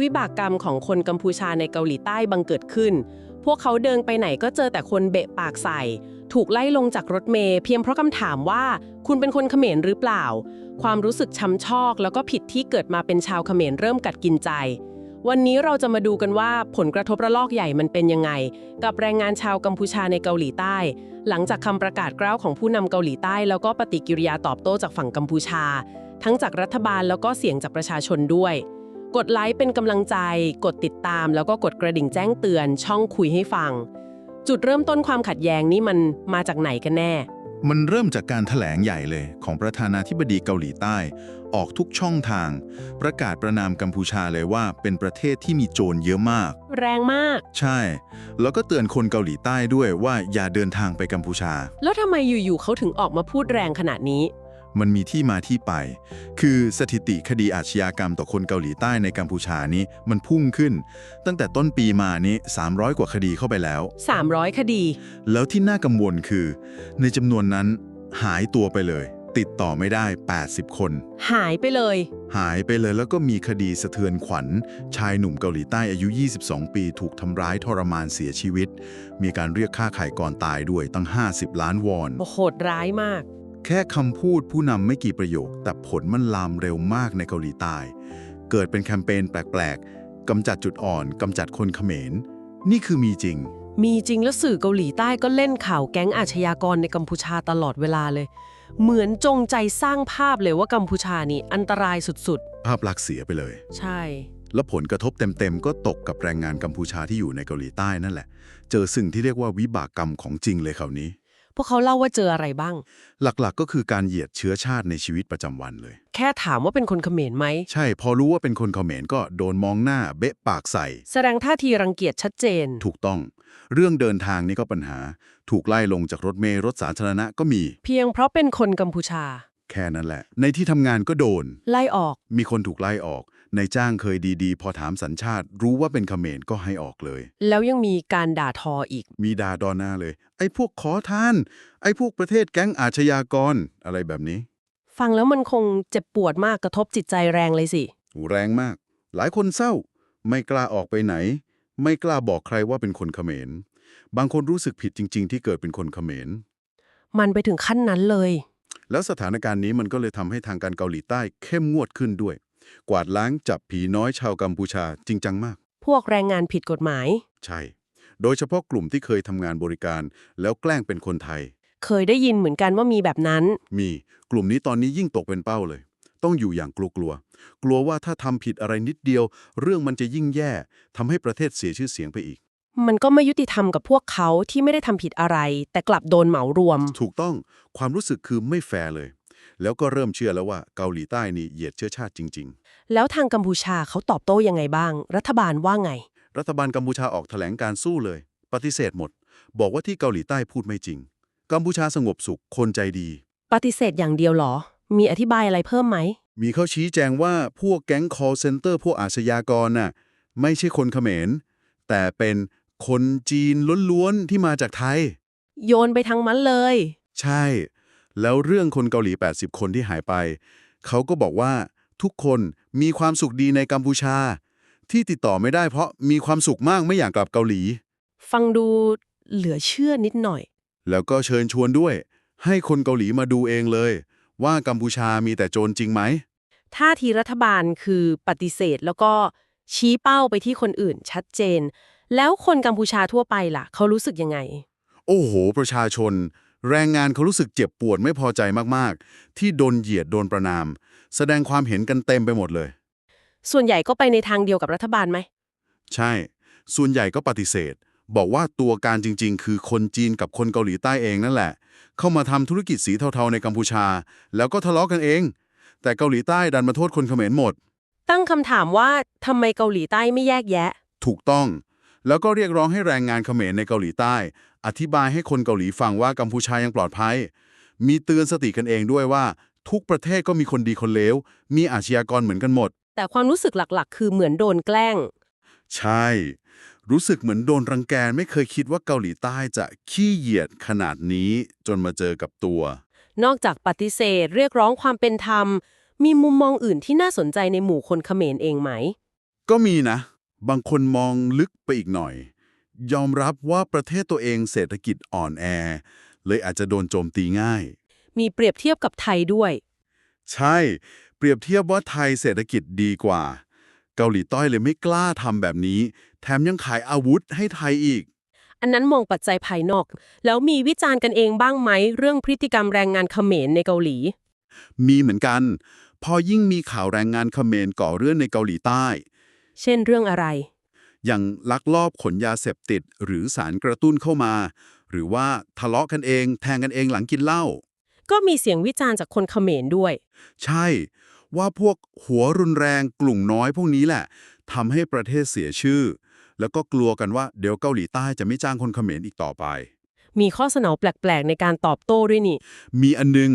วิบากกรรมของคนกัมพูชาในเกาหลีใต้บังเกิดขึ้น พวกเขาเดินไปไหนก็เจอแต่คนเบะปากใส่ ถูกไล่ลงจากรถเมล์เพียงเพราะคำถามว่า คุณเป็นคนเขมรหรือเปล่า ความรู้สึกช้ำชอก แล้วก็ผิดที่เกิดมาเป็นชาวเขมรเริ่มกัดกินใจ วันนี้เราจะมาดูกันว่าผลกระทบระลอกใหญ่มันเป็นยังไง กับแรงงานชาวกัมพูชาในเกาหลีใต้ หลังจากคำประกาศกล้าวของผู้นำเกาหลีใต้ แล้วก็ปฏิกิริยาตอบโต้จากฝั่งกัมพูชา ทั้งจากรัฐบาลแล้วก็เสียงจากประชาชนด้วย กดไลค์เป็นกำลังใจ กดติดตาม แล้วก็กดกระดิ่งแจ้งเตือน ช่องคุยให้ฟัง จุดเริ่มต้นความขัดแย้งนี่มันมาจากไหนกันแน่ มันเริ่มจากการถแถลงใหญ่เลยของประธานาธิบดีเกาหลีใต้ ออกทุกช่องทาง ประกาศประนามกัมพูชาเลยว่าเป็นประเทศที่มีโจรเยอะมาก แรงมาก ใช่ แล้วก็เตือนคนเกาหลีใต้ด้วยว่าอย่าเดินทางไปกัมพูชา แล้วทำไมอยู่ๆเขาถึงออกมาพูดแรงขนาดนี้ มันมีที่มาที่ไป คือสถิติคดีอาชญากรรมต่อคนเกาหลีใต้ในกัมพูชานี้มันพุ่งขึ้น ตั้งแต่ต้นปีมานี้ 300 กว่าคดีเข้าไปแล้ว 300 คดี แล้วที่น่ากังวลคือ ในจำนวนนั้นหายตัวไปเลย ติดต่อไม่ได้ 80 คน หายไปเลย หายไปเลยแล้วก็มีคดีสะเทือนขวัญ ชายหนุ่มเกาหลีใต้อายุ 22 ปี ถูกทำร้ายทรมานเสียชีวิต มีการเรียกค่าไข่ก่อนตายด้วยตั้ง 50 ล้านวอนโอ้โหดร้ายมาก แค่คำพูดผู้นำไม่กี่ประโยค แต่ผลมันลามเร็วมากในเกาหลีใต้ เกิดเป็นแคมเปญแปลกๆกำจัดจุดอ่อนกำจัดคนเขมร นี่คือมีจริง มีจริงแล้วสื่อเกาหลีใต้ก็เล่นข่าวแก๊งอาชญากรในกัมพูชาตลอดเวลาเลย เหมือนจงใจสร้างภาพเลยว่ากัมพูชานี่อันตรายสุดภาพลักษณ์เสียไปเลย ๆ ใช่ แล้วผลกระทบเต็มๆ ก็ตกกับแรงงานกัมพูชาที่อยู่ในเกาหลีใต้นั่นแหละ เจอสิ่งที่เรียกว่าวิบากกรรมของจริงเลยคราวนี้ พวกเขาเล่าว่าเจออะไรบ้าง หลักๆ ก็คือการเหยียดเชื้อชาติในชีวิตประจำวันเลย แค่ถามว่าเป็นคนเขมรไหม ใช่ พอรู้ว่าเป็นคนเขมรก็โดนมองหน้าเบะปากใส่ แสดงท่าทีรังเกียจชัดเจน ถูกต้อง เรื่องเดินทางนี่ก็ปัญหา ถูกไล่ลงจากรถเมล์รถสาธารณะก็มี เพียงเพราะเป็นคนกัมพูชา แค่นั้นแหละ ในที่ทำงานก็โดน ไล่ออก มีคนถูกไล่ออกในจ้างเคยดีๆ พอถามสัญชาติ รู้ว่าเป็นเขมรก็ให้ออกเลย แล้วยังมีการด่าทออีก มีดาดอนหน้าเลย ไอ้พวกขอทาน ไอ้พวกประเทศแก๊งอาชญากร อะไรแบบนี้ ฟังแล้วมันคงเจ็บปวดมากกระทบจิตใจแรงเลยสิ แรงมาก หลายคนเศร้า ไม่กล้าออกไปไหน ไม่กล้าบอกใครว่าเป็นคนเขมร บางคนรู้สึกผิดจริง ๆ ที่เกิดเป็นคนเขมร มันไปถึงขั้นนั้นเลย แล้วสถานการณ์นี้มันก็เลยทำให้ทางการเกาหลีใต้เข้มงวดขึ้นด้วย กวาดล้างจับผีน้อยชาวกัมพูชาจริงจังมาก พวกแรงงานผิดกฎหมาย ใช่ โดยเฉพาะกลุ่มที่เคยทำงานบริการ แล้วแกล้งเป็นคนไทย เคยได้ยินเหมือนกันว่ามีแบบนั้น มีกลุ่มนี้ตอนนี้ยิ่งตกเป็นเป้าเลย ต้องอยู่อย่างกลัวกลัวๆกลัวว่าถ้าทำผิดอะไรนิดเดียว เรื่องมันจะยิ่งแย่ทำให้ประเทศเสียชื่อเสียงไปอีก มันก็ไม่ยุติธรรมกับพวกเขาที่ไม่ได้ทำผิดอะไร แต่กลับโดนเหมารวม ถูกต้องความรู้สึกคือไม่แฟร์เลย แล้วก็เริ่มเชื่อแล้วว่าเกาหลีใต้นี่เหยียดเชื้อชาติจริง แล้วทางกัมพูชาเขาตอบโต้ยังไงบ้าง รัฐบาลว่าไง ๆ รัฐบาลกัมพูชาออกแถลงการสู้เลย ปฏิเสธหมด บอกว่าที่เกาหลีใต้พูดไม่จริง กัมพูชาสงบสุขคนใจดี ปฏิเสธอย่างเดียวเหรอ มีอธิบายอะไรเพิ่มไหม มีเขาชี้แจงว่าพวกแก๊ง call center พวกอาชญากรน่ะไม่ใช่คนเขมร แต่เป็น คนจีนล้วนๆที่มาจากไทย โยนไปทางมันเลย ใช่ แล้วเรื่องคนเกาหลี 80 คนที่หายไป เขาก็บอกว่าทุกคนมีความสุขดีในกัมพูชา ที่ติดต่อไม่ได้เพราะมีความสุขมากไม่อยากกลับเกาหลี ฟังดูเหลือเชื่อนิดหน่อย แล้วก็เชิญชวนด้วย ให้คนเกาหลีมาดูเองเลย ว่ากัมพูชามีแต่โจรจริงไหมท่าทีรัฐบาลคือปฏิเสธแล้วก็ชี้เป้าไปที่คนอื่นชัดเจน แล้วคนกัมพูชาทั่วไปล่ะ เขารู้สึกยังไง โอ้โห ประชาชน แรงงานเขารู้สึกเจ็บปวดไม่พอใจมากๆ ที่โดนเหยียดโดนประนาม แสดงความเห็นกันเต็มไปหมดเลย ส่วนใหญ่ก็ไปในทางเดียวกับรัฐบาลไหม ใช่ ส่วนใหญ่ก็ปฏิเสธ บอกว่าตัวการจริง ๆ คือคนจีนกับคนเกาหลีใต้เองนั่นแหละ เข้ามาทำธุรกิจสีเทาๆในกัมพูชา แล้วก็ทะเลาะกันเอง แต่เกาหลีใต้ดันมาโทษคนเขมรหมด ตั้งคำถามว่าทำไมเกาหลีใต้ไม่แยกแยะ ถูกต้อง แล้วก็เรียกร้องให้แรงงานเขมรในเกาหลีใต้ อธิบายให้คนเกาหลีฟังว่ากัมพูชายังปลอดภัย มีเตือนสติกันเองด้วยว่า ทุกประเทศก็มีคนดีคนเลว มีอาชญากรเหมือนกันหมด แต่ความรู้สึกหลักๆ คือเหมือนโดนแกล้ง ใช่ รู้สึกเหมือนโดนรังแกไม่เคยคิดว่าเกาหลีใต้จะขี้เหยียดขนาดนี้จนมาเจอกับตัว นอกจากปฏิเสธ เรียกร้องความเป็นธรรม มีมุมมองอื่นที่น่าสนใจในหมู่คนเขมรเองไหม ก็มีนะ บางคนมองลึกไปอีกหน่อย ยอมรับว่าประเทศตัวเองเศรษฐกิจอ่อนแอ เลยอาจจะโดนโจมตีง่าย มีเปรียบเทียบกับไทยด้วย ใช่ เปรียบเทียบว่าไทยเศรษฐกิจดีกว่า เกาหลีใต้เลยไม่กล้าทำแบบนี้ แถมยังขายอาวุธให้ไทยอีก อันนั้นมองปัจจัยภายนอก แล้วมีวิจารณ์กันเองบ้างไหมเรื่องพฤติกรรมแรงงานเขมรในเกาหลี มีเหมือนกัน พอยิ่งมีข่าวแรงงานเขมรก่อเรื่องในเกาหลีใต้ เช่นเรื่องอะไร อย่างลักลอบขนยาเสพติดหรือสารกระตุ้นเข้ามา หรือว่าทะเลาะกันเอง แทงกันเองหลังกินเหล้า ก็มีเสียงวิจารณ์จากคนเขมรด้วย ใช่ ว่าพวกหัวรุนแรงกลุ่มน้อยพวกนี้แหละทำให้ประเทศเสียชื่อ แล้วก็กลัวกันว่าเดี๋ยวเกาหลีใต้จะไม่จ้างคนเขมรอีกต่อไป มีข้อเสนอแปลกๆ ในการตอบโต้ด้วยนี่ มีอันนึง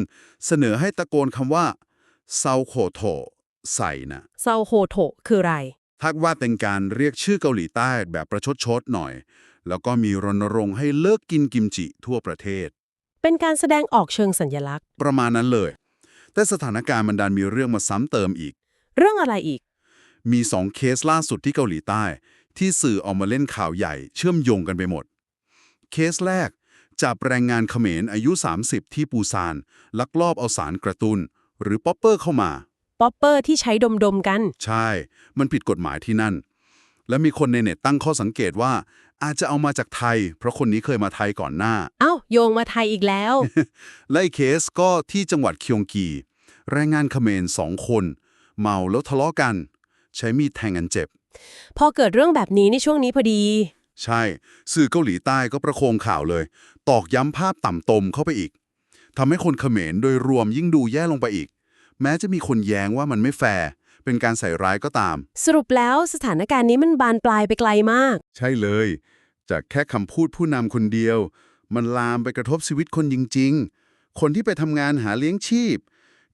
เสนอให้ตะโกนคำว่าเซาโคโถใส่นะเซาโฮโถคืออะไร ทักว่าเป็นการเรียกชื่อเกาหลีใต้แบบประชดชดหน่อย แล้วก็มีรณรงค์ให้เลิกกินกิมจิทั่วประเทศ เป็นการแสดงออกเชิงสัญลักษณ์ ประมาณนั้นเลย แต่สถานการณ์มันดันมีเรื่องมาซ้ำเติมอีก เรื่องอะไรอีก มีสองเคสล่าสุดที่เกาหลีใต้ ที่สื่อออกมาเล่นข่าวใหญ่เชื่อมโยงกันไปหมด เคสแรกจับแรงงานเขมรอายุ 30 ที่ปูซาน ลักลอบเอาสารกระตุน้นหรือป๊อปเปอร์เข้ามา ป๊อปเปอร์ที่ใช้ดมๆกัน ใช่ มันผิดกฎหมายที่นั่น และมีคนในเน็ตตั้งข้อสังเกตว่า อาจจะเอามาจากไทย เพราะคนนี้เคยมาไทยก่อนหน้า เอ้า โยงมาไทยอีกแล้ว และอีกเคสก็ที่จังหวัดเคียงกี แรงงานเขมรสองคน เมาแล้วทะเลาะกัน ใช้มีดแทงกันเจ็บ พอเกิดเรื่องแบบนี้ในช่วงนี้พอดี ใช่ สื่อเกาหลีใต้ก็ประโคมข่าวเลย ตอกย้ำภาพต่ำตมเข้าไปอีกทำให้คนเขมรโดยรวมยิ่งดูแย่ลงไปอีก แม้จะมีคนแย้งว่ามันไม่แฟร์ เป็นการใส่ร้ายก็ตาม สรุปแล้วสถานการณ์นี้มันบานปลายไปไกลมาก ใช่เลย จากแค่คำพูดผู้นำคนเดียว มันลามไปกระทบชีวิตคนจริง ๆ คนที่ไปทำงานหาเลี้ยงชีพ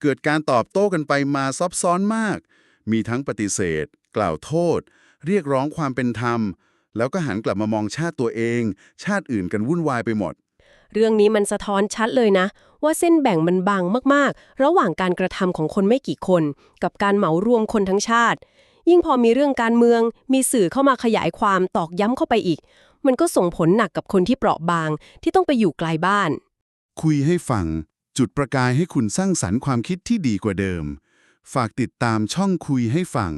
เกิดการตอบโต้กันไปมาซับซ้อนมาก มีทั้งปฏิเสธ กล่าวโทษ เรียกร้องความเป็นธรรม แล้วก็หันกลับมามองชาติตัวเอง ชาติอื่นกันวุ่นวายไปหมด เรื่องนี้มันสะท้อนชัดเลยนะ ว่าเส้นแบ่งมันบางมากๆ ระหว่างการกระทำของคนไม่กี่คน กับการเหมารวมคนทั้งชาติ ยิ่งพอมีเรื่องการเมือง มีสื่อเข้ามาขยายความตอกย้ำเข้าไปอีก มันก็ส่งผลหนักกับคนที่เปราะบางที่ต้องไปอยู่ไกลบ้าน คุยให้ฟัง จุดประกายให้คุณสร้างสรรค์ความคิดที่ดีกว่าเดิม ฝากติดตามช่องคุยให้ฟัง